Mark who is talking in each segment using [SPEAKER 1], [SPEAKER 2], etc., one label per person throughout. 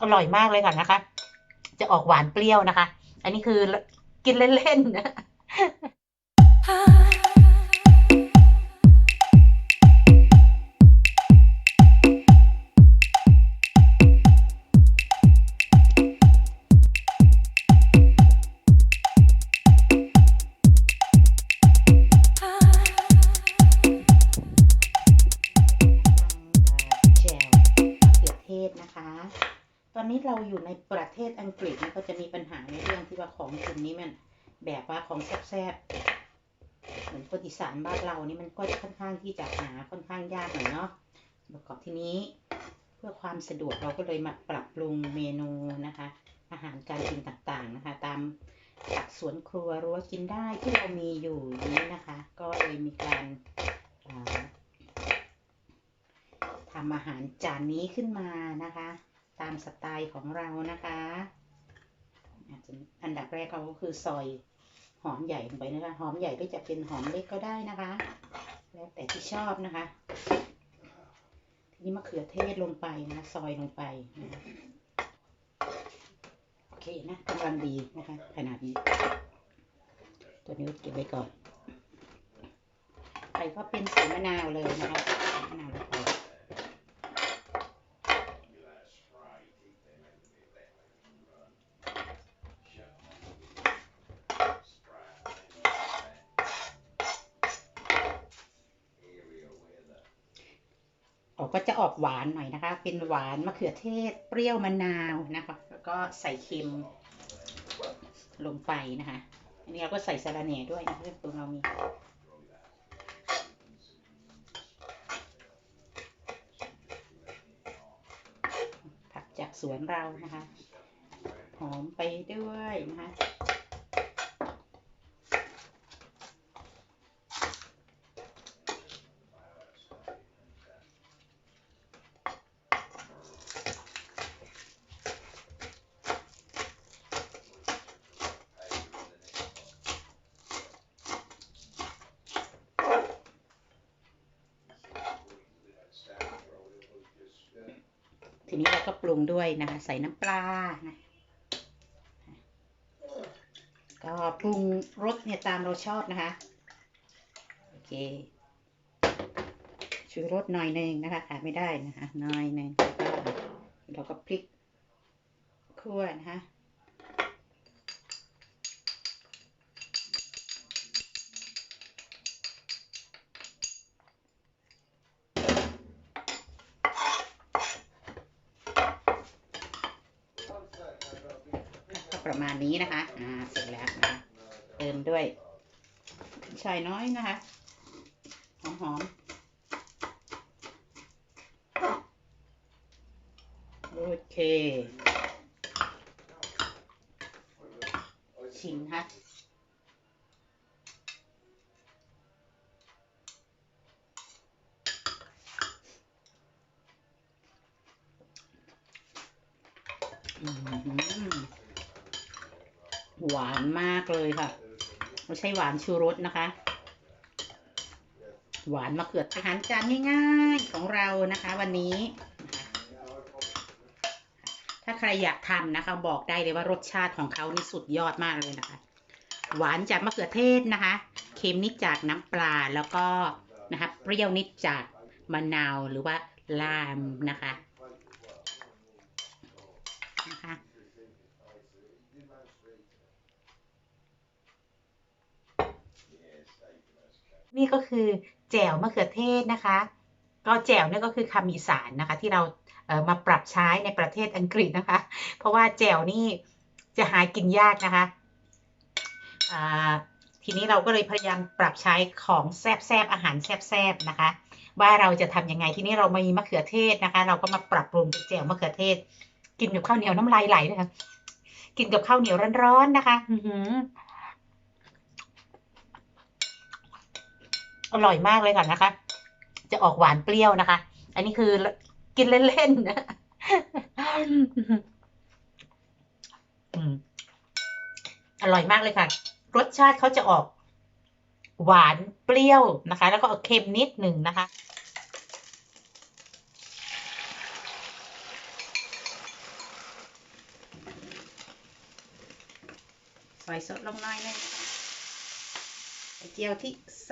[SPEAKER 1] อร่อยมากเลยค่ะนะคะ จะออกหวานเปรี้ยวนะคะ อันนี้คือกินเล่นๆนะ นนี้เราอยู่ในประเทศอังกฤษนะก็จะมีปัญหาในเรื่องที่ว่าของกินนี้มันแบบว่าของแซ่บๆเหมือนคนอีสานบ้านเรานี่มันก็ค่อนข้างที่จะหาค่อนข้างยากหน่อยเนาะประกอบที่นี้เพื่อความสะดวกเราก็เลยมาปรับปรุงเมนูนะคะ อาหารการกินต่างๆนะคะ ตามผักสวนครัวรั้วกินได้ที่เรามีอยู่นี้นะคะ ก็เลยมีการาทำอาหารจานนี้ขึ้นมานะคะามสไตล์ของเรานะคะอาจจะอันดับแรกเราก็คือซอยหอมใหญ่ลงไปนะคะหอมใหญ่ก็จะเป็นหอมเล็กก็ได้นะคะ แล้วแต่ที่ชอบนะคะ ทีนี้มะเขือเทศลงไปนะซอยลงไปนะะโอเคนะกำลังดีนะคะ ขนาดนี้ ตัวนี้เก็บไว้ก่อน ไปก็เป็นสีมะนาวเลยนะคะมะนาวลงไป ออ ก็จะออกหวานหน่อยนะคะ เป็นหวานมะเขือเทศเปรี้ยวมะนาวนะคะ แล้วก็ใส่เค็มลงไปนะคะ อันนี้เราก็ใส่สะระแหน่ด้วยนะคะตัวเรามีผักจากสวนเรานะคะ หอมไปด้วยนะคะ นี้เราก็ปรุงด้วยนะคะ ใส่น้ำปลานะก็ปรุงรสเนี่ยตามเราชอบนะคะ โอเคชูรสหน่อยหนึ่งนะคะขาดไม่ได้นะคะหน่อยหนึ่งแล้วก็เราก็พริกคั่วนะคะ ประมาณนี้นะคะ อ่า เสร็จแล้วนะเติมด้วยช่ายน้อยนะคะ หอมหอมๆโอเค ชิมนะคะอืม หวานมากเลยค่ะไม่ใช่หวานชูรสนะคะ หวานมะเขืออาหารจานง่ายๆของเรานะคะ วันนี้ ถ้าใครอยากทำนะคะ บอกได้เลยว่ารสชาติของเขานี่สุดยอดมากเลยนะคะ หวานจากมะเขือเทศนะคะเค็มนิดจากน้ำปลาแล้วก็นะคะเปรี้ยวนิดจากมะนาวหรือว่าลามนะคะ นี่ก็คือแจ่วมะเขือเทศนะคะ ก็แจ่วเนี่ยก็คือคำอีสานนะคะ ที่เรามาปรับใช้ในประเทศอังกฤษนะคะ เพราะว่าแจ่วนี่จะหากินยากนะคะทีนี้เราก็เลยพยายามปรับใช้ของแซบๆอาหารแซบๆนะคะ ว่าเราจะทำยังไงทีนี้เรามีมะเขือเทศนะคะ เราก็มาปรับปรุงเป็นแจ่วมะเขือเทศ กินกับข้าวเหนียวน้ำลายไหลเลยค่ะกินกับข้าวเหนียวร้อนๆนะคะ อื อร่อยมากเลยค่ะนะคะ จะออกหวานเปรี้ยวนะคะ อันนี้คือกินเล่นๆอร่อยมากเลยค่ะ รสชาติเขาจะออก หวานเปรี้ยวนะคะ แล้วก็เค็มนิดหนึ่งนะคะใส่ซอดลงหน่อยนึง เจียวที่แส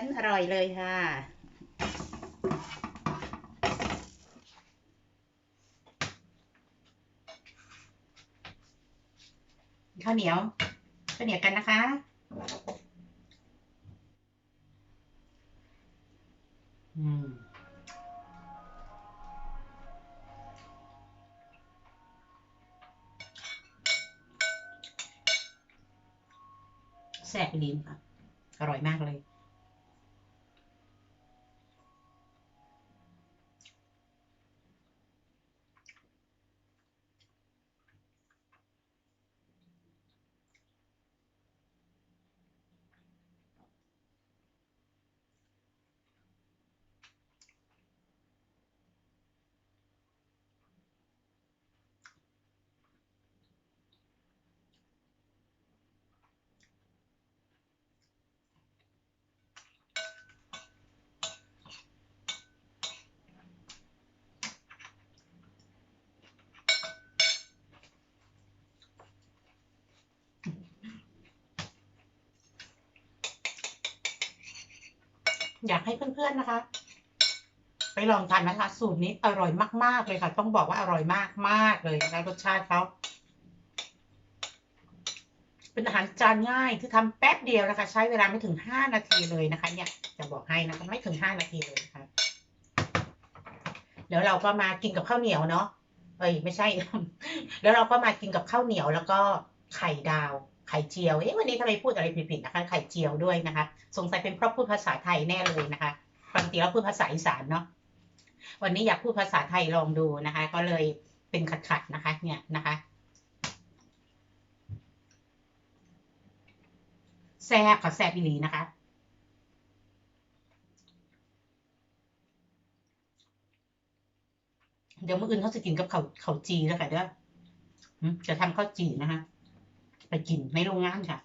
[SPEAKER 1] นอร่อยเลยค่ะ ข้าวเหนียวข้าวเหนียวกันนะคะอืมแซ่บลิ้นค่ะ อร่อยมากเลย อยากให้เพื่อนๆนะคะ ไปลองทานนะคะ สูตรนี้อร่อยมาก ๆ เลยค่ะ ต้องบอกว่าอร่อยมากๆเลยนะคะรสชาติเขาเป็นอาหารจานง่ายที่ทำแป๊บเดียวนะคะ ใช้เวลาไม่ถึงห้านาทีเลยนะคะ เนี่ยจะบอกให้นะคะไม่ถึงห้านาทีเลยนะคะเดี๋ยวเราก็มากินกับข้าวเหนียวเนาะเอ้ยไม่ใช่ แล้วเราก็มากินกับข้าวเหนียวแล้วก็ไข่ดาว ไข่เจียว เอ๊ะวันนี้ทำไมพูดอะไรผิดๆนะคะ ไข่เจียวด้วยนะคะ สงสัยเป็นเพราะพูดภาษาไทยแน่เลยนะคะปกติเราพูดภาษาอีสานเนาะ วันนี้อยากพูดภาษาไทยลองดูนะคะ ก็เลยเป็นขัดๆนะคะ เนี่ยนะคะ แซ่บค่ะแซ่บอีหลีนะคะเดี๋ยวเมื้ออื่นเขาจะกินกับเขาเขาจีแล้วค่ะเด้อจะทำข้าวจีนะคะ ไปกินในโรงงานค่ะ